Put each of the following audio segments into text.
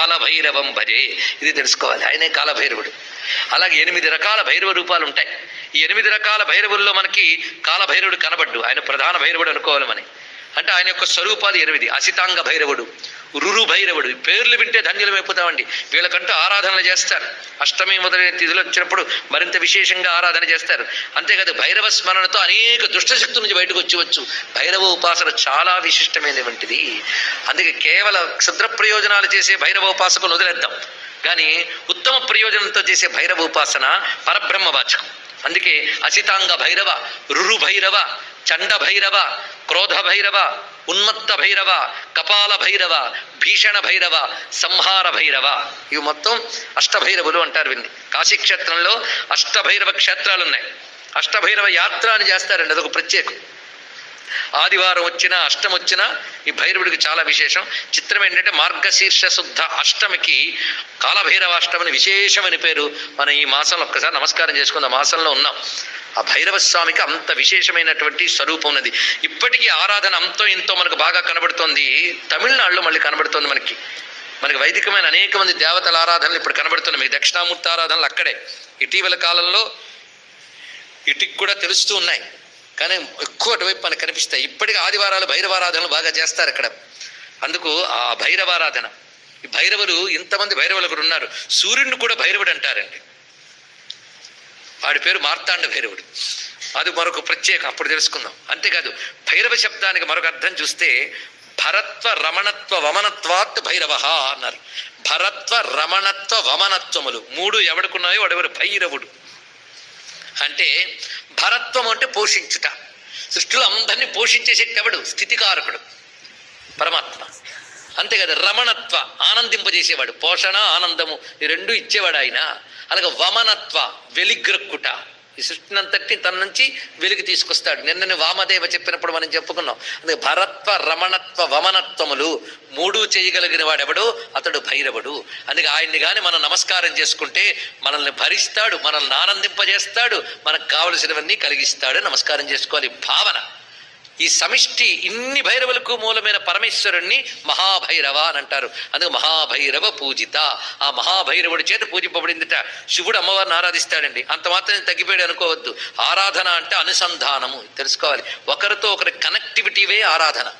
కాలభైరవం భజే. ఇది తెలుసుకోవాలి. ఆయనే కాలభైరవుడు. అలాగే ఎనిమిది రకాల భైరవ రూపాలు ఉంటాయి. ఈ ఎనిమిది రకాల భైరవుల్లో మనకి కాలభైరవుడు కనబడ్డు. ఆయన ప్రధాన భైరవుడు అనుకోవాలి మనం అంటే ఆయన యొక్క స్వరూపాలు ఎనిమిది. అసితాంగ భైరవుడు రురు భైరవుడు. పేర్లు వింటే ధన్యులమైపోతామండి వీళ్ళకంటూ ఆరాధనలు చేస్తారు. అష్టమి మొదలైన తిథులు వచ్చినప్పుడు మరింత విశేషంగా ఆరాధన చేస్తారు. అంతేకాదు భైరవ స్మరణతో అనేక దుష్టశక్తుల నుంచి బయటకు వచ్చి భైరవ ఉపాసన చాలా విశిష్టమైనటువంటిది. అందుకే కేవల క్షుద్ర ప్రయోజనాలు చేసే భైరవ ఉపాసకులు వదిలేద్దాం. కానీ ఉత్తమ ప్రయోజనంతో చేసే భైరవ ఉపాసన పరబ్రహ్మ వాచకం అందుకే అసితాంగ భైరవ రురు భైరవ చండ భైరవ క్రోధ భైరవ ఉన్మత్త భైరవ కపాల భైరవ భీషణ భైరవ సంహార భైరవ ఇవి మొత్తం అష్టభైరవులు అంటారు వీరిని కాశీక్షేత్రంలో అష్టభైరవ క్షేత్రాలు ఉన్నాయి అష్టభైరవ యాత్ర అని చేస్తారండి అదొక ప్రత్యేకం. ఆదివారం వచ్చినా అష్టం వచ్చినా ఈ భైరవుడికి చాలా విశేషం. చిత్రం ఏంటంటే మార్గశీర్ష శుద్ధ అష్టమికి కాలభైరవ అష్టమని విశేషమని పేరు. మనం ఈ మాసంలో ఒక్కసారి నమస్కారం చేసుకుందాం. మాసంలో ఉన్నాం. ఆ భైరవ స్వామికి అంత విశేషమైనటువంటి స్వరూపం ఉన్నది. ఇప్పటికీ ఆరాధన అంతో ఇంతో మనకు బాగా కనబడుతోంది. తమిళనాడులో మళ్ళీ కనబడుతోంది మనకి. మనకి వైదికమైన అనేక మంది దేవతల ఆరాధనలు ఇప్పుడు కనబడుతున్నాయి. మీకు దక్షిణామూర్తి ఆరాధనలు అక్కడే. ఇటీవల కాలంలో ఇటుకు కూడా తెలుస్తూ ఉన్నాయి. కానీ ఎక్కువ అటువైపు మనకు కనిపిస్తాయి. ఇప్పటికీ ఆదివారాలు భైరవారాధనలు బాగా చేస్తారు ఇక్కడ. అందుకు ఆ భైరవారాధన. ఈ భైరవులు ఇంతమంది భైరవులు ఒకరు ఉన్నారు. సూర్యుడిని కూడా భైరవుడు అంటారండి. వాడి పేరు మార్తాండ భైరవుడు. అది మరొక ప్రత్యేకం అప్పుడు తెలుసుకుందాం. అంతేకాదు భైరవ శబ్దానికి మరొక అర్థం చూస్తే భరత్వ రమణత్వ వమనత్వాత్ భైరవ అన్నారు. భరత్వ రమణత్వ వమనత్వములు. మూడు ఎవడుకున్నాయో వాడెవరు భైరవుడు. అంటే భరత్వం అంటే పోషించుట. సృష్టిలో అందరినీ పోషించే శక్తి ఎవడు? స్థితికారకుడు. పరమాత్మ. అంతే కదా రమణత్వ ఆనందింపజేసేవాడు. పోషణ ఆనందము ఈ రెండు ఇచ్చేవాడు ఆయన. అలాగే వమనత్వ వెలిగ్రక్కుట. ఈ సృష్టినంతటిని తన నుంచి వెలికి తీసుకొస్తాడు. నిన్నని వామదేవ చెప్పినప్పుడు మనం చెప్పుకున్నాం. అందుకే భరత్వ రమణత్వ వమనత్వములు మూడు చేయగలిగిన వాడెవడు? అతడు భైరవుడు. అందుకే ఆయన్ని కానీ మనం నమస్కారం చేసుకుంటే మనల్ని భరిస్తాడు మనల్ని ఆనందింపజేస్తాడు మనకు కావలసినవన్నీ కలిగిస్తాడు నమస్కారం చేసుకోవాలి. భావన. ఈ సమిష్టి ఇన్ని భైరవులకు మూలమైన పరమేశ్వరుణ్ణి మహాభైరవ అని అంటారు. అందుకు మహాభైరవ పూజిత. ఆ మహాభైరవుడి చేత పూజింపబడిందిట. శివుడు అమ్మవారిని ఆరాధిస్తాడండి. అంత మాత్రం తగ్గిపోయాడు అనుకోవద్దు. ఆరాధన అంటే అనుసంధానము. తెలుసుకోవాలి. ఒకరితో ఒకరి కనెక్టివిటీవే ఆరాధన.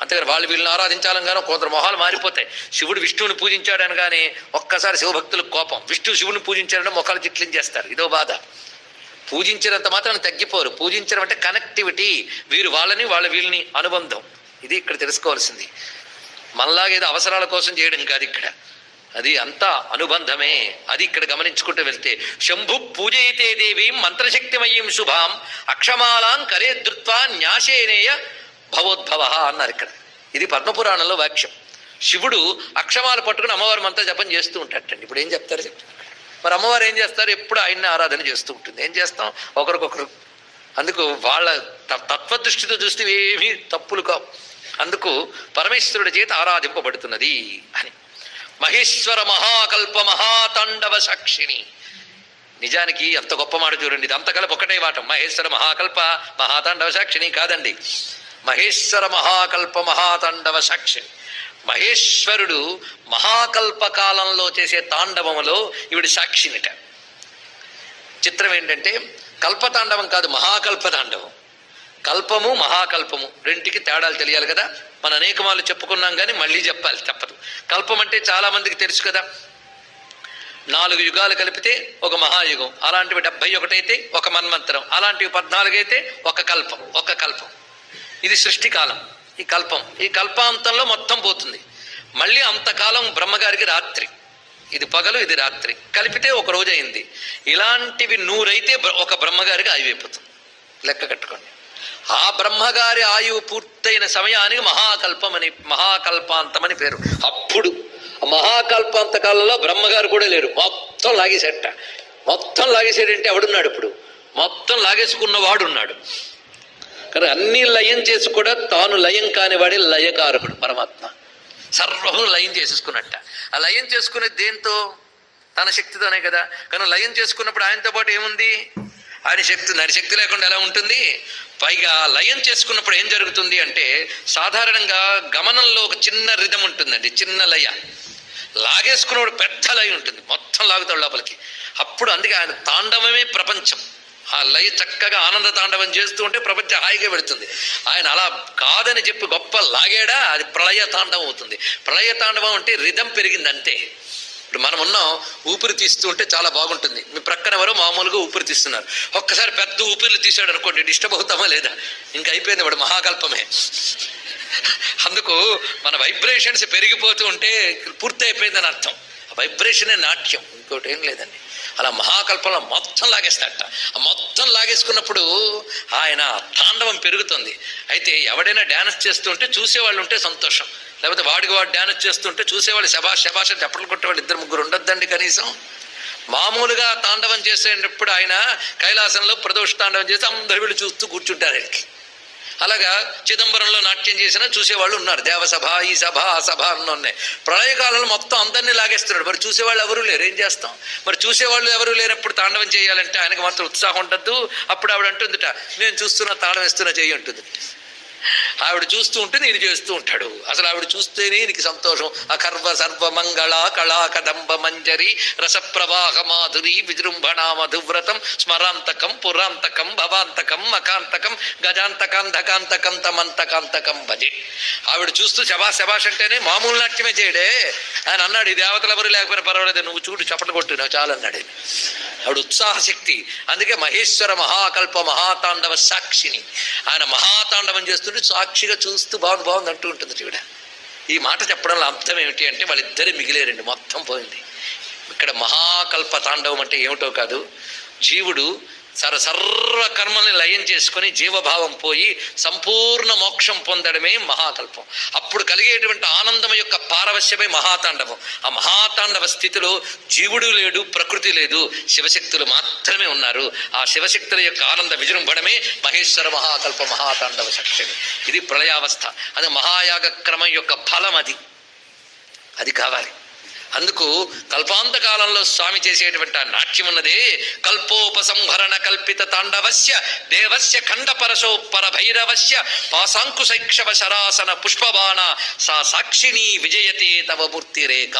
అంతేగాని వాళ్ళు వీళ్ళని ఆరాధించాలని కొందరు మొహాలు మారిపోతాయి. శివుడు విష్ణువుని పూజించాడు అనగానే ఒక్కసారి శివభక్తులకు కోపం. విష్ణు శివుని పూజించాడని మొఖాలు చిట్లించేస్తారు. ఇదో బాధ. పూజించినంత మాత్రం తగ్గిపోరు. పూజించడం అంటే కనెక్టివిటీ వీరు వాళ్ళని వాళ్ళ వీళ్ళని అనుబంధం. ఇది ఇక్కడ తెలుసుకోవాల్సింది. మనలాగేదో అవసరాల కోసం చేయడం కాదు ఇక్కడ. అది అంతా అనుబంధమే. అది ఇక్కడ గమనించుకుంటూ వెళ్తే శంభు పూజయితే దేవీం మంత్రశక్తిమయీం శుభాం అక్షమాలాం కరే ధృత్వా న్యాసేనేయ భవోద్భవ అన్నారు ఇక్కడ. ఇది పద్మపురాణంలో వాక్యం. శివుడు అక్షమాలు పట్టుకుని అమ్మవారి మంత్ర జపం చేస్తూ ఉంటాటండి ఇప్పుడు ఏం చెప్తారు చెప్తారు మరి అమ్మవారు ఏం చేస్తారు? ఎప్పుడు ఆయన్ని ఆరాధన చేస్తూ ఉంటుంది. ఏం చేస్తాం? ఒకరికొకరు. అందుకు వాళ్ళ తత్వదృష్టితో చూస్తే ఏమీ తప్పులు కావు. అందుకు పరమేశ్వరుడి చేత ఆరాధింపబడుతున్నది అని. మహేశ్వర మహాకల్ప మహాతాండవ సాక్షిని. నిజానికి అంత గొప్ప మాట చూడండి. ఇది అంతకల ఒకటే మాట. మహేశ్వర మహాకల్ప మహాతాండవ సాక్షిని కాదండి. మహేశ్వర మహాకల్ప మహాతాండవ సాక్షిని. మహేశ్వరుడు మహాకల్ప కాలంలో చేసే తాండవములో ఈవిడ సాక్షినిట. చిత్రం ఏంటంటే కల్పతాండవం కాదు మహాకల్ప తాండవం కల్పము మహాకల్పము రెంటికి తేడాలు తెలియాలి కదా? మన అనేకమాలు చెప్పుకున్నాం కానీ మళ్ళీ చెప్పాలి తప్పదు. కల్పం అంటే చాలా మందికి తెలుసు కదా? నాలుగు యుగాలు కలిపితే ఒక మహాయుగం అలాంటివి డెబ్బై ఒకటైతే ఒక మన్మంతరం అలాంటివి పద్నాలుగు అయితే ఒక కల్పం ఒక కల్పం. ఇది సృష్టి కాలం ఈ కల్పం. ఈ కల్పాంతంలో మొత్తం పోతుంది. మళ్ళీ అంతకాలం బ్రహ్మగారికి రాత్రి. ఇది పగలు ఇది రాత్రి. కలిపితే ఒక రోజు అయింది. ఇలాంటివి నూరైతే బ్ర- ఒక బ్రహ్మగారికి ఆయువైపోతుంది లెక్క కట్టుకోండి. ఆ బ్రహ్మగారి ఆయువు పూర్తయిన సమయానికి మహాకల్పం అని మహాకల్పాంతం అని పేరు. అప్పుడు మహాకల్పాంత కాలంలో బ్రహ్మగారు కూడా లేరు. మొత్తం లాగేసేట. మొత్తం లాగేసాడంటే ఎవడున్నాడు ఇప్పుడు? మొత్తం లాగేసుకున్న వాడున్నాడు కానీ అన్ని లయం చేసి కూడా తాను లయం కానివాడే లయకారకుడు పరమాత్మ. సర్వము లయం చేసేసుకున్నట్ట. ఆ లయం చేసుకునే దేంతో? తన శక్తితోనే కదా. కానీ లయం చేసుకున్నప్పుడు ఆయనతో పాటు ఏముంది? ఆయన శక్తి ఉంది ఆయన శక్తి లేకుండా ఎలా ఉంటుంది? పైగా లయం చేసుకున్నప్పుడు ఏం జరుగుతుంది అంటే సాధారణంగా గమనంలో ఒక చిన్న రిధం ఉంటుందండి చిన్న లయ. లాగేసుకున్నప్పుడు పెద్ద లయ ఉంటుంది మొత్తం లాగుతాడు లోపలికి. అప్పుడు అందుకే ఆయన తాండవమే ప్రపంచం. ఆ లయ చక్కగా ఆనంద తాండవం చేస్తూ ఉంటే ప్రపంచం హాయిగా పెడుతుంది ఆయన అలా కాదని చెప్పి గొప్ప లాగాడా అది ప్రళయ తాండవం అవుతుంది. ప్రళయ తాండవం అంటే రిధం పెరిగింది అంతే ఇప్పుడు మనం ఉన్నాం ఊపిరి తీస్తూ ఉంటే చాలా బాగుంటుంది. మీ ప్రక్కన ఎవరో మామూలుగా ఊపిరి తీస్తున్నారు. ఒక్కసారి పెద్ద ఊపిరిలు తీసాడు అనుకోండి డిస్టర్బ్ అవుతామా లేదా? ఇంకా అయిపోయింది వాడు మహాకల్పమే. అందుకు మన వైబ్రేషన్స్ పెరిగిపోతూ ఉంటే పూర్తి అయిపోయిందని అర్థం. ఆ వైబ్రేషనే నాట్యం. ఇంకోటి ఏం లేదండి. అలా మహాకల్పంలో మొత్తం లాగేస్తాడట. ఆ మొత్తం లాగేసుకున్నప్పుడు ఆయన తాండవం పెరుగుతుంది. అయితే ఎవడైనా డ్యాన్స్ చేస్తుంటే చూసేవాళ్ళు ఉంటే సంతోషం. లేకపోతే వాడికి వాడు డ్యాన్స్ చేస్తుంటే చూసేవాళ్ళు శబాష్ శబాష్ అని చప్పట్లు కొట్టేవాళ్ళు ఇద్దరు ముగ్గురు ఉండొద్దండి కనీసం. మామూలుగా తాండవం చేసేటప్పుడు ఆయన కైలాసంలో ప్రదోష తాండవం చేసి అందరు వీళ్ళు చూస్తూ కూర్చుంటారు ఆయనకి. అలాగా చిదంబరంలో నాట్యం చేసినా చూసేవాళ్ళు ఉన్నారు. దేవసభ ఈ సభ ఆ సభ అన్న ఉన్నాయి ప్రళయకాలంలో మొత్తం అందరినీ లాగేస్తున్నాడు. మరి చూసేవాళ్ళు ఎవరు లేరు. ఏం చేస్తాం? మరి చూసేవాళ్ళు ఎవరు లేనప్పుడు తాండవం చేయాలంటే ఆయనకు మాత్రం ఉత్సాహం ఉండద్దు. అప్పుడు ఆవిడ అంటుందిట నేను చూస్తున్నా తాళం వేస్తున్నా చేయి అంటుంది. ఆవిడ చూస్తూ ఉంటే నేను చేస్తూ ఉంటాడు. అసలు ఆవిడ చూస్తేనే నీకు సంతోషం. అకర్వ సర్వ మంగళ కళా కదంబ మంజరి రసప్రవాహ మాధురి విజృంభణ మధువ్రతం స్మరాంతకం పురాంతకం భవాంతకం మకాంతకం గజాంతకం ధకాంతకం తమంతకాంతకం భజే. ఆవిడ చూస్తూ శబాష్ శబాష్ అంటేనే మామూలు నాట్యమే చేయడే. ఆయన అన్నాడు ఈ దేవతలు ఎవరు లేకపోయినా పర్వాలేదు నువ్వు చూడు చప్పట కొట్టు నాకు చాలన్నాడు. ఆవిడ ఉత్సాహ శక్తి అందుకే మహేశ్వర మహాకల్ప మహాతాండవ సాక్షిని. ఆయన మహాతాండవం చేస్తుంటే సాక్షిగా చూస్తూ బాగుంది బాగుంది అంటూ ఉంటుంది ఈవిడ ఈ మాట చెప్పడంలో అర్థం ఏమిటి అంటే వాళ్ళిద్దరే మిగిలేరండి మొత్తం పోయింది. ఇక్కడ మహాకల్ప తాండవం అంటే ఏమిటో కాదు. జీవుడు సర సర్వ కర్మల్ని లయం చేసుకొని జీవభావం పోయి సంపూర్ణ మోక్షం పొందడమే మహాకల్పం అప్పుడు కలిగేటువంటి ఆనందం యొక్క పారవశ్యమే మహాతాండవం. ఆ మహాతాండవ స్థితిలో జీవుడు లేడు ప్రకృతి లేదు శివశక్తులు మాత్రమే ఉన్నారు. ఆ శివశక్తుల యొక్క ఆనంద విజృంభణమే మహేశ్వర మహాకల్ప మహాతాండవ శక్తిని. ఇది ప్రళయావస్థ. అది మహాయాగ క్రమం యొక్క ఫలం అది. అది కావాలి. అందుకు కల్పాంత కాలంలో స్వామి చేసేటువంటి ఆ నాట్యం ఉన్నదే. కల్పోపసంహరణ కల్పిత తాండవస్య దేవస్య ఖండపరశో పరభైరవస్య పాశాంకుశైక్షవ శరాసన పుష్పబాణ సా సాక్షిని విజయతే తవ మూర్తి రేఖ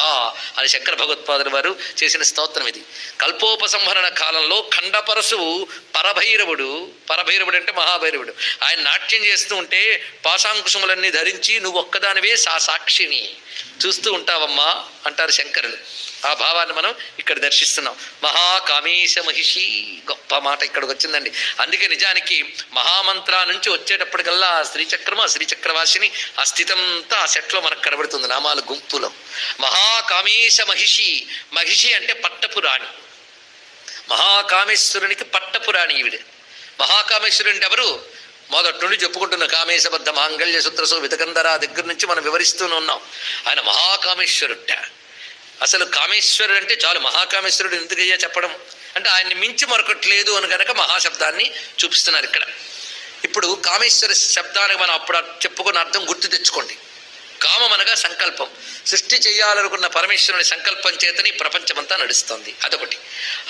అని శంకర భగవత్పాదులు వారు చేసిన స్తోత్రం ఇది. కల్పోపసంహరణ కాలంలో ఖండపరశువు పరభైరవుడు పరభైరవుడు అంటే మహాభైరవుడు. ఆయన నాట్యం చేస్తూ ఉంటే పాశాంకుశములన్నీ ధరించి నువ్వు ఒక్కదానివే సా సాక్షిని. చూస్తూ ఉంటావమ్మా అంటారు శంకరులు. ఆ భావాన్ని మనం ఇక్కడ దర్శిస్తున్నాం. మహాకామేశ మహిషి గొప్ప మాట ఇక్కడికి వచ్చిందండి. అందుకే నిజానికి మహామంత్రా నుంచి వచ్చేటప్పటికల్లా ఆ శ్రీచక్రము ఆ శ్రీచక్రవాసిని ఆ స్థితంతా ఆ సెట్లో మనకు కనబడుతుంది నామాల గుంపులో. మహాకామేశ మహిషి మహిషి అంటే పట్టపు రాణి మహాకామేశ్వరునికి పట్టపురాణి ఈవిడ. మహాకామేశ్వరుడు అంటే ఎవరు? మొదటి నుండి చెప్పుకుంటున్న కామేశబద్ధ మాంగళ్య సూత్రసో వితకందర దగ్గర నుంచి మనం వివరిస్తూనే ఉన్నాం. ఆయన మహాకామేశ్వరుట అసలు కామేశ్వరుడు అంటే చాలు మహాకామేశ్వరుడు ఎందుకయ్యా చెప్పడం? అంటే ఆయన్ని మించి మరొకటి లేదు అని కనుక మహాశబ్దాన్ని చూపిస్తున్నారు ఇక్కడ. ఇప్పుడు కామేశ్వర శబ్దానికి మనం అప్పుడు చెప్పుకున్న అర్థం గుర్తు తెచ్చుకోండి. కామం అనగా సంకల్పం. సృష్టి చేయాలనుకున్న పరమేశ్వరుని సంకల్పం చేతని ప్రపంచమంతా నడుస్తుంది. అదొకటి.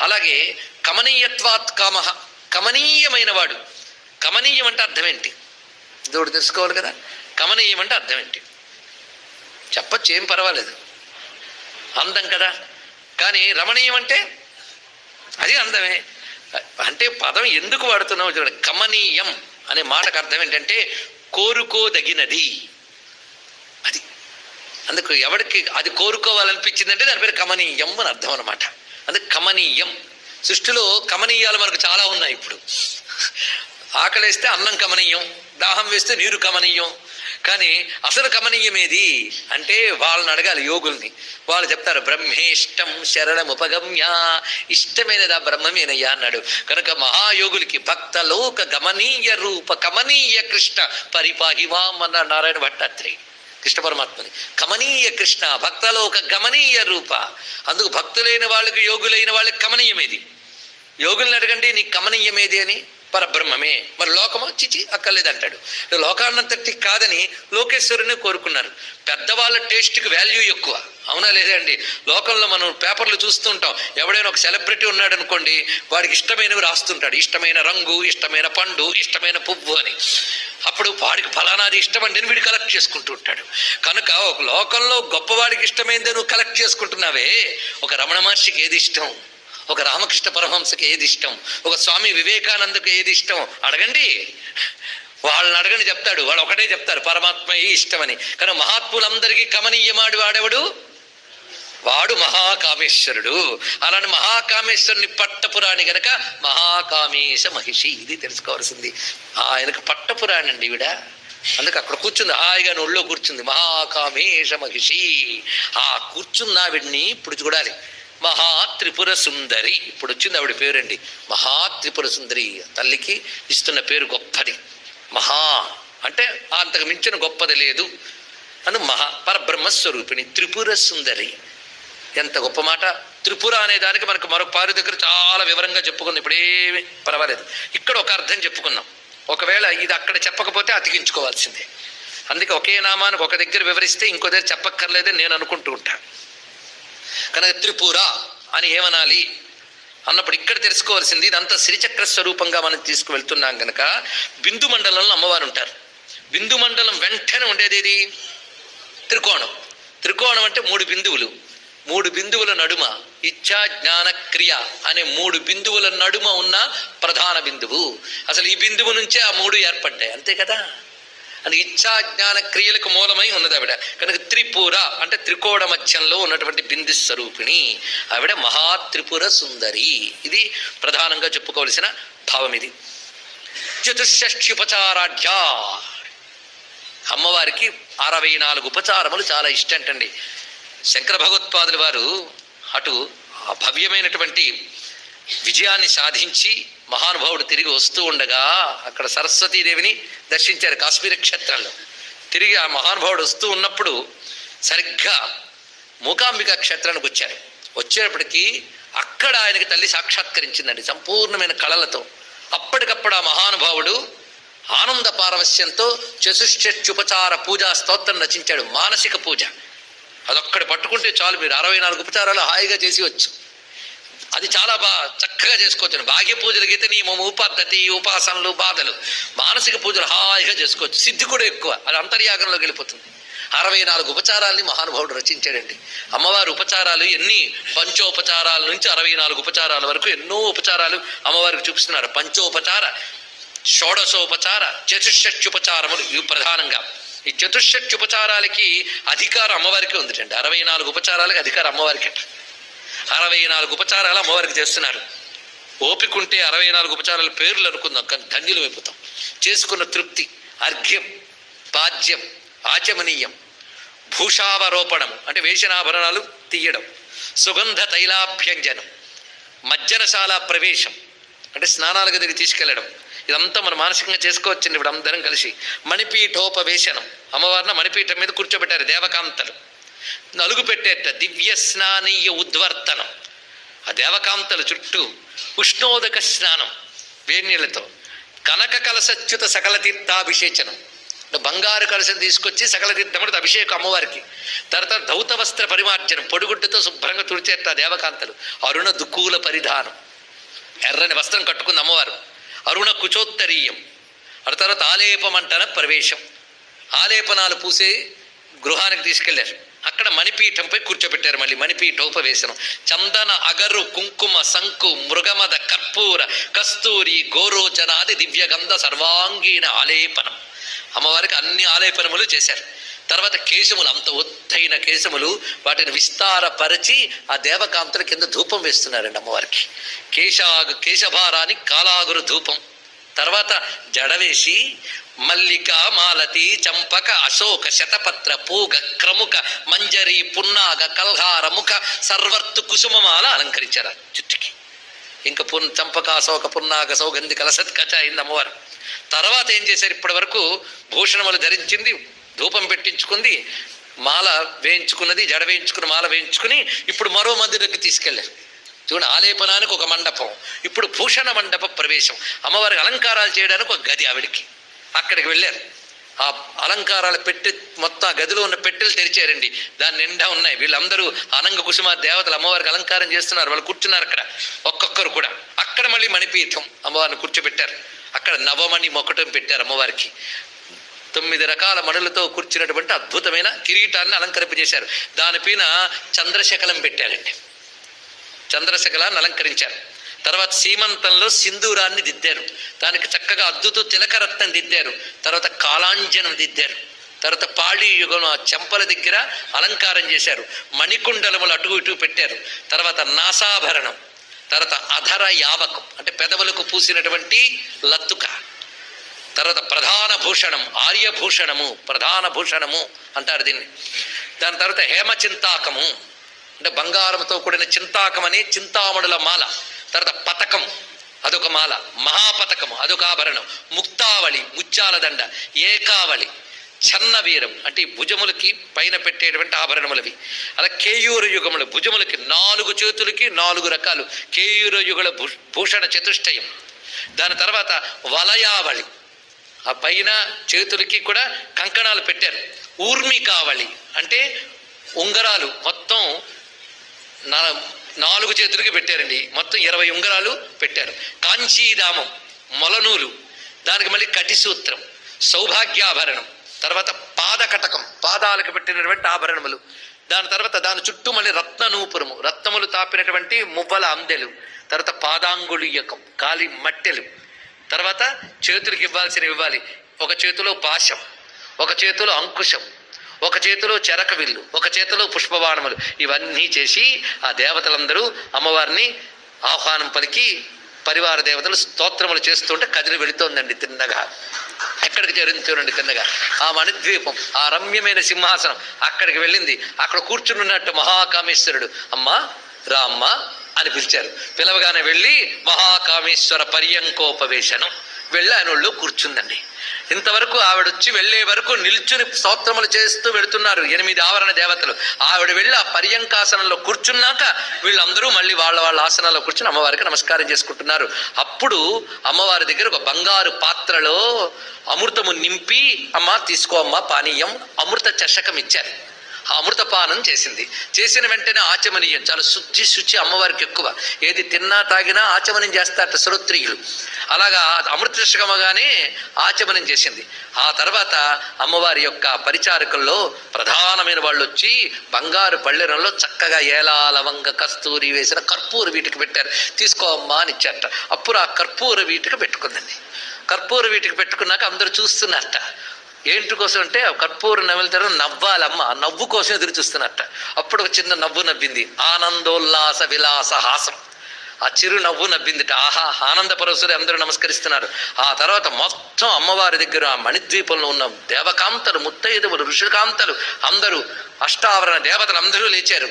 అలాగే కమనీయత్వాత్ కామ. కమనీయమైన వాడు కమనీయం అంటే అర్థం ఏంటి? ఇది ఒకటి తెలుసుకోవాలి కదా? కమనీయం అంటే అర్థం ఏంటి? చెప్పచ్చు ఏం పర్వాలేదు. అందం కదా. కానీ రమణీయం అంటే అది అందమే. అంటే పదం ఎందుకు వాడుతున్నావు చూడండి. కమనీయం అనే మాటకు అర్థం ఏంటంటే కోరుకోదగినది. అది. అందుకు ఎవరికి అది కోరుకోవాలనిపించిందంటే దాని పేరు కమనీయం అని అర్థం అనమాట అందుకు కమనీయం. సృష్టిలో కమనీయాలు మనకు చాలా ఉన్నాయి ఇప్పుడు. ఆకలేస్తే అన్నం కమనీయం దాహం వేస్తే నీరు కమనీయం కానీ అసలు కమనీయమేది? అంటే వాళ్ళని అడగాలి యోగుల్ని. వాళ్ళు చెప్తారు బ్రహ్మేష్టం శరణముపగమ్య ఇష్టమైనదా బ్రహ్మమేనయ్యా అన్నాడు. కనుక మహాయోగులకి భక్త లోక గమనీయ రూప కమనీయ కృష్ణ పరిపాహివాం అన్నాడు నారాయణ భట్టాత్రి కృష్ణ పరమాత్మని. కమనీయ కృష్ణ భక్తలోక గమనీయ రూప. అందుకు భక్తులైన వాళ్ళకి యోగులైన వాళ్ళకి కమనీయమేది? యోగుల్ని అడగండి నీకు కమనీయమేది అని? పరబ్రహ్మమే. మరి లోకమా? చిచి అక్కర్లేదంటాడు. లోకాన్నంతటి కాదని లోకేశ్వరుని కోరుకున్నారు. పెద్దవాళ్ళ టేస్ట్కి వాల్యూ ఎక్కువ. అవునా లేదండి లోకంలో మనం పేపర్లు చూస్తూ ఉంటాం ఎవడైనా ఒక సెలబ్రిటీ ఉన్నాడు అనుకోండి వాడికి ఇష్టమైనవి రాస్తుంటాడు. ఇష్టమైన రంగు ఇష్టమైన పండు ఇష్టమైన పువ్వు అని. అప్పుడు వాడికి ఫలానాది ఇష్టం అంటే వీడు కలెక్ట్ చేసుకుంటూ ఉంటాడు. కనుక ఒక లోకంలో గొప్పవాడికి ఇష్టమైందే నువ్వు కలెక్ట్ చేసుకుంటున్నావే. ఒక రమణ మహర్షికి ఏది ఇష్టం? ఒక రామకృష్ణ పరమహంసకి ఏది ఇష్టం? ఒక స్వామి వివేకానందకు ఏది ఇష్టం? అడగండి. వాళ్ళని అడగని చెప్తాడు. వాళ్ళు ఒకటే చెప్తారు పరమాత్మ ఇష్టమని. కానీ మహాత్ములందరికీ కమనీయమాడు వాడెవడు? వాడు మహాకామేశ్వరుడు. అలాంటి మహాకామేశ్వరుని పట్టపురాణి గనక మహాకామేశ మహిషి. ఇది తెలుసుకోవాల్సింది. ఆయనకు పట్టపురాణి అండి ఈవిడ. అందుకే అక్కడ కూర్చుంది. హాయిగా ఒళ్ళో కూర్చుంది. మహాకామేశ మహిషి. ఆ కూర్చున్న ఆవిడ్ని ఇప్పుడు చూడాలి మహా త్రిపుర సుందరి ఇప్పుడు వచ్చింది ఆవిడ పేరండి. మహా త్రిపుర సుందరి తల్లికి ఇస్తున్న పేరు గొప్పది. మహా అంటే అంతకు మించిన గొప్పది లేదు. అని మహా పరబ్రహ్మస్వరూపిణి త్రిపుర సుందరి ఎంత గొప్ప మాట. త్రిపుర అనే దానికి మనకు మరొక పారు దగ్గర చాలా వివరంగా చెప్పుకుంది ఇప్పుడేమి పర్వాలేదు. ఇక్కడ ఒక అర్థం చెప్పుకున్నాం. ఒకవేళ ఇది అక్కడ చెప్పకపోతే అతికించుకోవాల్సిందే. అందుకే ఒకే నామానికి ఒక దగ్గర వివరిస్తే ఇంకో దగ్గర చెప్పక్కర్లేదని నేను అనుకుంటూ ఉంటాను కనుక త్రిపుర అని ఏమనాలి? అన్నప్పుడు ఇక్కడ తెలుసుకోవాల్సింది ఇదంతా శ్రీచక్ర స్వరూపంగా మనం తీసుకువెళ్తున్నాం కనుక బిందు మండలంలో అమ్మవారు ఉంటారు బిందు మండలం వెంటనే ఉండేది ఏది? త్రికోణం. త్రికోణం అంటే మూడు బిందువులు. మూడు బిందువుల నడుమ ఇచ్ఛా జ్ఞాన క్రియ అనే మూడు బిందువుల నడుమ ఉన్న ప్రధాన బిందువు. అసలు ఈ బిందువు నుంచే ఆ మూడు ఏర్పడ్డాయి. అంతే కదా? అని ఇచ్చా జ్ఞాన క్రియలకు మూలమై ఉన్నది ఆవిడ. కనుక త్రిపుర అంటే త్రికోణ మధ్యంలో ఉన్నటువంటి బిందు స్వరూపిణి. ఆవిడ మహా త్రిపుర సుందరి. ఇది ప్రధానంగా చెప్పుకోవలసిన భావం ఇది. చతుషష్ఠ్యుపచారాఢ్య అమ్మవారికి అరవై నాలుగు ఉపచారములు చాలా ఇష్టంటండి. శంకర భగవత్పాదులు వారు అటు భవ్యమైనటువంటి విజయాన్ని సాధించి మహానుభావుడు తిరిగి వస్తూ ఉండగా అక్కడ సరస్వతీదేవిని దర్శించారు కాశ్మీర క్షేత్రంలో. తిరిగి ఆ మహానుభావుడు వస్తూ ఉన్నప్పుడు సరిగ్గా మూకాంబిక క్షేత్రానికి వచ్చారు. వచ్చేటప్పటికి అక్కడ ఆయనకి తల్లి సాక్షాత్కరించిందండి సంపూర్ణమైన కళలతో. అప్పటికప్పుడు ఆ మహానుభావుడు ఆనంద పారవస్యంతో చతుశ్చుపచార పూజా స్తోత్రం రచించాడు మానసిక పూజ. అదొక్కడి పట్టుకుంటే చాలు మీరు అరవై నాలుగు ఉపచారాలు హాయిగా చేసి వచ్చు. అది చాలా బాగా చక్కగా చేసుకోవచ్చు. భాగ్య పూజలకైతే నియమము పద్ధతి ఉపాసనలు బాధలు. మానసిక పూజలు హాయిగా చేసుకోవచ్చు. సిద్ధి కూడా ఎక్కువ. అది అంతర్యాగంలోకి వెళ్ళిపోతుంది. అరవై నాలుగు ఉపచారాల్ని మహానుభావుడు రచించాడండి. అమ్మవారి ఉపచారాలు ఎన్ని? పంచోపచారాల నుంచి అరవై నాలుగు ఉపచారాల వరకు ఎన్నో ఉపచారాలు అమ్మవారికి చూపిస్తున్నారు. పంచోపచార షోడశోపచార చతుషష్ట్యుపచారములు ఇవి ప్రధానంగా. ఈ చతుషష్ట్యుపచారాలకి అధికారం అమ్మవారికి ఉందిటండి. అరవై నాలుగు ఉపచారాలకి అధికారం అమ్మవారికి. అరవై నాలుగు ఉపచారాలు అమ్మవారికి చేస్తున్నారు. ఓపికంటే అరవై నాలుగు ఉపచారాల పేర్లు అనుకుందాం కానీ ధన్యులు అయిపోతాం. చేసుకున్న తృప్తి అర్ఘ్యం పాద్యం ఆచమనీయం భూషావరోపణం అంటే వేషనాభరణాలు తీయడం సుగంధ తైలాభ్యంజనం మజ్జనశాల ప్రవేశం అంటే స్నానాల గదికి తీసుకెళ్ళడం ఇదంతా మనం మానసికంగా చేసుకోవచ్చండి ఇప్పుడు అందరం కలిసి. మణిపీఠోపవేశనం. అమ్మవారిని మణిపీఠం మీద కూర్చోబెట్టారు దేవకాంతలు. నలుగు పెట్టేట దివ్య స్నానీయ ఉద్వర్తనం. ఆ దేవకాంతల చుట్టూ ఉష్ణోదక స్నానం వేణీళ్ళతో కనక కలసచ్యుత సకల తీర్థాభిషేచనం. బంగారు కలశం తీసుకొచ్చి సకల తీర్థముడు అభిషేకం అమ్మవారికి. తర్వాత ధౌత వస్త్ర పరిమార్జనం పొడిగుడ్డతో శుభ్రంగా తుడిచేట దేవకాంతలు. అరుణ దుక్కుల పరిధానం. ఎర్రని వస్త్రం కట్టుకుంది అమ్మవారు. అరుణ కుచోత్తరీయం. ఆ తర్వాత ఆలేపమంటన ప్రవేశం. ఆలేపనాలు పూసే గృహానికి తీసుకెళ్ళారు. అక్కడ మణిపీఠంపై కూర్చోబెట్టారు మళ్ళీ మణిపీఠోపవేశనం చందన అగరు కుంకుమ సంకు మృగమద కర్పూర కస్తూరి గోరోచనాది దివ్యగంధ సర్వాంగీణ ఆలేపనం. అమ్మవారికి అన్ని ఆలేపనములు చేశారు. తర్వాత కేశములు అంత ఒత్తైన కేశములు వాటిని విస్తారపరిచి ఆ దేవకాంతల కింద ధూపం వేస్తున్నారండి అమ్మవారికి. కేశా కేశభారానికి కాలాగురు ధూపం. తర్వాత జడవేసి మల్లిక మాలతి చంపక అశోక శతపత్ర పూగ క్రముక మంజరి పున్నాగ కల్హార ముఖ సర్వర్తు కుసుమమాల అలంకరించారు ఆ జుట్టుకి. ఇంకా పున్ చంపక అశోక పున్నాగ సౌగంధి కలసత్కచ అయింది అమ్మవారు. తర్వాత ఏం చేశారు ఇప్పటి వరకు భూషణములు ధరించింది ధూపం పెట్టించుకుంది మాల వేయించుకున్నది జడ వేయించుకుని మాల వేయించుకుని ఇప్పుడు మరో మందిరికి తీసుకెళ్ళారు చూడండి ఆలేపనానికి ఒక మండపం ఇప్పుడు భూషణ మండప ప్రవేశం. అమ్మవారికి అలంకారాలు చేయడానికి ఒక గది ఆవిడికి. అక్కడికి వెళ్ళారు. ఆ అలంకారాలు పెట్టి మొత్తం గదిలో ఉన్న పెట్టెలు తెరిచారండి. దాని నిండా ఉన్నాయి. వీళ్ళందరూ అనంగ కుసుమ దేవతలు అమ్మవారికి అలంకారం చేస్తున్నారు. వాళ్ళు కూర్చున్నారు అక్కడ. ఒక్కొక్కరు కూడా. అక్కడ మళ్ళీ మణిపీఠం అమ్మవారిని కూర్చోబెట్టారు. అక్కడ నవమణి మొక్కటం పెట్టారు అమ్మవారికి. తొమ్మిది రకాల మణులతో కూర్చున్నటువంటి అద్భుతమైన కిరీటాన్ని అలంకరింపజేశారు. దానిపైన చంద్రశకలం పెట్టారండి. చంద్రశకలాన్ని అలంకరించారు. తర్వాత సీమంతంలో సింధూరాన్ని దిద్దారు. దానికి చక్కగా అద్దుతూ తిలకరత్నం దిద్దారు. తర్వాత కాలాంజనం దిద్దారు. తర్వాత పాళీ యుగం ఆ చెంపల దగ్గర అలంకారం చేశారు. మణికుండలములు అటు ఇటు పెట్టారు. తర్వాత నాసాభరణం. తర్వాత అధర యావకం. అంటే పెదవులకు పూసినటువంటి లత్తుక. తర్వాత ప్రధాన భూషణం ఆర్యభూషణము ప్రధాన భూషణము అంటారు దీన్ని. దాని తర్వాత హేమచింతాకము. అంటే బంగారంతో కూడిన చింతాకమని చింతామణుల మాల. తర్వాత పతకం అదొక మాల మహాపతకము అదొక ఆభరణం. ముక్తావళి ముత్యాల దండ ఏకావళి చన్నవీరం అంటే భుజములకి పైన పెట్టేటువంటి ఆభరణములవి. అలా కేయూర యుగములు భుజములకి నాలుగు చేతులకి నాలుగు రకాలు. కేయూర యుగల భూషణ చతుష్టయం. దాని తర్వాత వలయావళి. ఆ పైన చేతులకి కూడా కంకణాలు పెట్టారు. ఊర్మికావళి అంటే ఉంగరాలు మొత్తం నా- నాలుగు చేతులకి పెట్టారండి. మొత్తం ఇరవై ఉంగరాలు పెట్టారు. కాంచీదామం మొలనూలు దానికి మళ్ళీ కటిసూత్రం సౌభాగ్యాభరణం తర్వాత పాదకటకం పాదాలకు పెట్టినటువంటి ఆభరణములు. దాని తర్వాత దాని చుట్టూ మళ్ళీ రత్న నూపురము రత్నములు తాపినటువంటి మువ్వల అందెలు తర్వాత పాదాంగుళీయకం కాలి మట్టెలు. తర్వాత చేతులకి ఇవ్వాల్సినవి ఇవ్వాలి. ఒక చేతిలో పాశం ఒక చేతిలో అంకుశం ఒక చేతిలో చెరక విల్లు ఒక చేతిలో పుష్పబాణములు. ఇవన్నీ చేసి ఆ దేవతలందరూ అమ్మవారిని ఆహ్వానం పలికి పరివార దేవతలు స్తోత్రములు చేస్తుంటే కదిలి వెళుతోందండి తిన్నగా. ఎక్కడికి చేరింది తిన్నగా. ఆ మణిద్వీపం ఆ రమ్యమైన సింహాసనం అక్కడికి వెళ్ళింది. అక్కడ కూర్చున్నట్టు మహాకామేశ్వరుడు. అమ్మా రా అని పిలిచారు. పిలవగానే వెళ్ళి మహాకామేశ్వర పర్యంకోపవేశనం. వెళ్ళి ఆయన కూర్చుందండి. ఇంతవరకు ఆవిడ వచ్చి వెళ్ళే వరకు నిల్చుని స్తోత్రములు చేస్తూ వెళుతున్నారు ఎనిమిది ఆవరణ దేవతలు. ఆవిడ వెళ్ళి ఆ పర్యంకాసనంలో కూర్చున్నాక వీళ్ళందరూ మళ్ళీ వాళ్ళ వాళ్ళ ఆసనాల్లో కూర్చుని అమ్మవారికి నమస్కారం చేసుకుంటున్నారు. అప్పుడు అమ్మవారి దగ్గర ఒక బంగారు పాత్రలో అమృతము నింపి అమ్మ తీసుకో అమ్మ పానీయం అమృత చషకం ఇచ్చారు. ఆ అమృతపానం చేసింది. చేసిన వెంటనే ఆచమనీయం. చాలా శుద్ధి శుచి అమ్మవారికి ఎక్కువ. ఏది తిన్నా తాగినా ఆచమనం చేస్తారట శ్రోత్రియులు. అలాగా అమృత ఆచమనం చేసింది. ఆ తర్వాత అమ్మవారి యొక్క పరిచారకుల్లో ప్రధానమైన వాళ్ళు వచ్చి బంగారు పళ్ళెరంలో చక్కగా ఏలా లవంగ కస్తూరి వేసిన కర్పూర వీటికి పెట్టారు. తీసుకో అమ్మా అని ఇచ్చారట. అప్పుడు ఆ కర్పూర వీటికి పెట్టుకుందండి. కర్పూర వీటికి పెట్టుకున్నాక అందరూ చూస్తున్నారట. ఏంటి కోసం అంటే కర్పూర నవ్వులతో నవ్వాలమ్మ నవ్వు కోసం ఎదురు చూస్తున్నట్ట. అప్పుడు ఒక చిన్న నవ్వు నవ్వింది. ఆనందోల్లాస విలాస హాసం. ఆ చిరు నవ్వు నవ్విందిట. ఆహా ఆనంద పరసులు అందరూ నమస్కరిస్తున్నారు. ఆ తర్వాత మొత్తం అమ్మవారి దగ్గర ఆ మణిద్వీపంలో ఉన్న దేవకాంతలు ముత్తైదవులు ఋషికాంతలు అందరూ అష్టావరణ దేవతలు అందరూ లేచారు.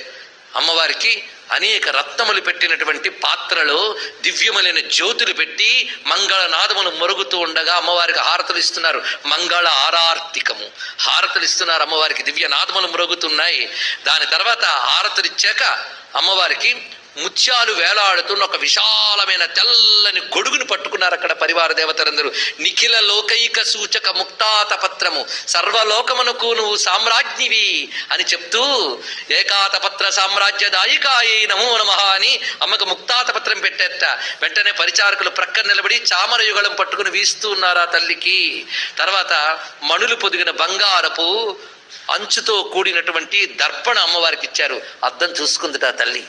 అమ్మవారికి అనేక రత్నములు పెట్టినటువంటి పాత్రలో దివ్యములైన జ్యోతులు పెట్టి మంగళనాదమును మరుగుతూ ఉండగా అమ్మవారికి హారతలు ఇస్తున్నారు. మంగళ ఆరార్తికము. హారతలు ఇస్తున్నారు అమ్మవారికి. దివ్య నాదములు మరుగుతున్నాయి. దాని తర్వాత హారతులు ఇచ్చాక అమ్మవారికి ముత్యాలు వేలాడుతున్న ఒక విశాలమైన తెల్లని గొడుగును పట్టుకున్నారు అక్కడ పరివార దేవతలందరూ. నిఖిల లోకైక సూచక ముక్తాత పత్రము. సర్వలోకమునకు నువ్వు సామ్రాజ్ఞివి అని చెప్తూ ఏకాత పత్ర సామ్రాజ్యదాయికాయై నమో నమ అని అమ్మకు ముక్తాత పత్రం పెట్టేట. వెంటనే పరిచారకులు ప్రక్కన నిలబడి చామర యుగళం పట్టుకుని వీస్తూ ఉన్నారు ఆ తల్లికి. తర్వాత మణులు పొదిగిన బంగారపు అంచుతో కూడినటువంటి దర్పణ అమ్మవారికి ఇచ్చారు. అద్దం చూసుకుందిట తల్లి.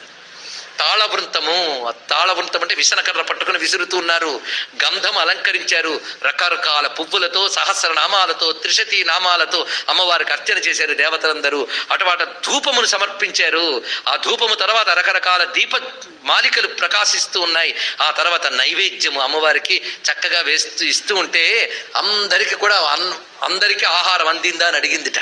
తాళవృంతము. ఆ తాళవృంతం అంటే విసనకర్ర పట్టుకుని విసురుతూ ఉన్నారు. గంధం అలంకరించారు. రకరకాల పువ్వులతో సహస్రనామాలతో త్రిశతి నామాలతో అమ్మవారికి అర్చన చేశారు దేవతలందరూ. అటువాట ధూపమును సమర్పించారు. ఆ ధూపము తర్వాత రకరకాల దీప మాలికలు ప్రకాశిస్తూ ఉన్నాయి. ఆ తర్వాత నైవేద్యము అమ్మవారికి చక్కగా వేస్తూ ఇస్తూ ఉంటే అందరికీ కూడా అన్ అందరికీ ఆహారం అందిందా అని అడిగిందిట.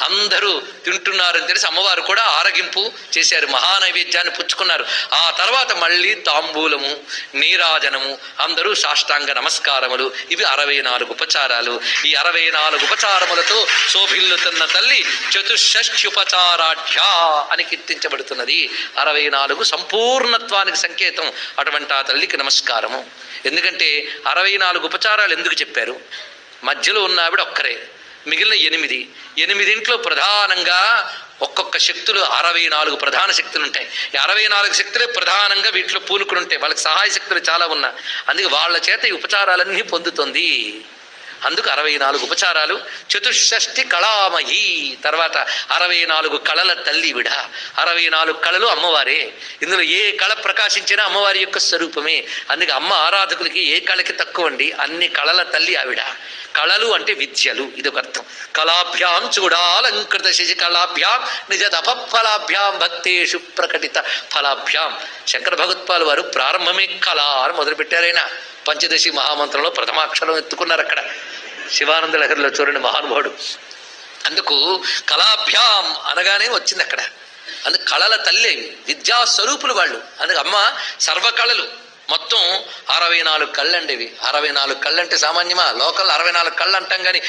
అందరూ తింటున్నారని తెలిసి అమ్మవారు కూడా ఆరగింపు చేశారు. మహానైవేద్యాన్ని పుచ్చుకున్నారు. ఆ తర్వాత మళ్ళీ తాంబూలము నీరాజనము అందరూ సాష్టాంగ నమస్కారములు. ఇవి అరవై నాలుగు ఉపచారాలు. ఈ అరవై నాలుగు ఉపచారములతో శోభిల్లుతున్న తల్లి చతుషష్ఠ్యుపచారాఢ్య అని కీర్తించబడుతున్నది. అరవై నాలుగు సంపూర్ణత్వానికి సంకేతం అటువంటి ఆ తల్లికి నమస్కారము. ఎందుకంటే అరవై నాలుగు ఉపచారాలు ఎందుకు చెప్పారు? మధ్యలో ఉన్న ఆవిడ ఒక్కరే. మిగిలిన ఎనిమిది. ఎనిమిదింట్లో ప్రధానంగా ఒక్కొక్క శక్తులు అరవై నాలుగు ప్రధాన శక్తులు ఉంటాయి ఈ అరవై నాలుగు శక్తులే ప్రధానంగా వీటిలో పూనుకుని ఉంటాయి. వాళ్ళకి సహాయ శక్తులు చాలా ఉన్నా అందుకే వాళ్ళ చేత ఈ ఉపచారాలన్నీ పొందుతుంది. అందుకు అరవై నాలుగు ఉపచారాలు. చతుషష్ఠి కళామయి తర్వాత అరవై నాలుగు కళల తల్లి విడ. అరవై నాలుగు కళలు అమ్మవారే. ఇందులో ఏ కళ ప్రకాశించినా అమ్మవారి యొక్క స్వరూపమే. అందుకే అమ్మ ఆరాధకులకి ఏ కళకి తక్కువ అండి అన్ని కళల తల్లి ఆవిడ. కళలు అంటే విద్యలు ఇది ఒక అర్థం. కళాభ్యాం చూడాలంకృత శశి కళాభ్యాం నిజ తపఫలాభ్యాం భక్తేషు ప్రకటిత ఫలాభ్యాం. శంకర భగవత్పాల్ వారు ప్రారంభమే కళ అని మొదలుపెట్టారైనా. పంచదశి మహామంత్రంలో ప్రథమాక్షరం ఎత్తుకున్నారు అక్కడ శివానంద లహరిలో చూడండి మహానుభావుడు. అందుకు కళాభ్యాం అనగానే వచ్చింది అక్కడ. అందుకు కళల తల్లి విద్యా స్వరూపులు వాళ్ళు. అందుకు అమ్మ సర్వకళలు మొత్తం అరవై నాలుగు కళ్ళు అండి ఇవి. అరవై నాలుగు కళ్ళు అంటే సామాన్యమా? లోకల్ అరవై నాలుగు కళ్ళు అంటాం కానీ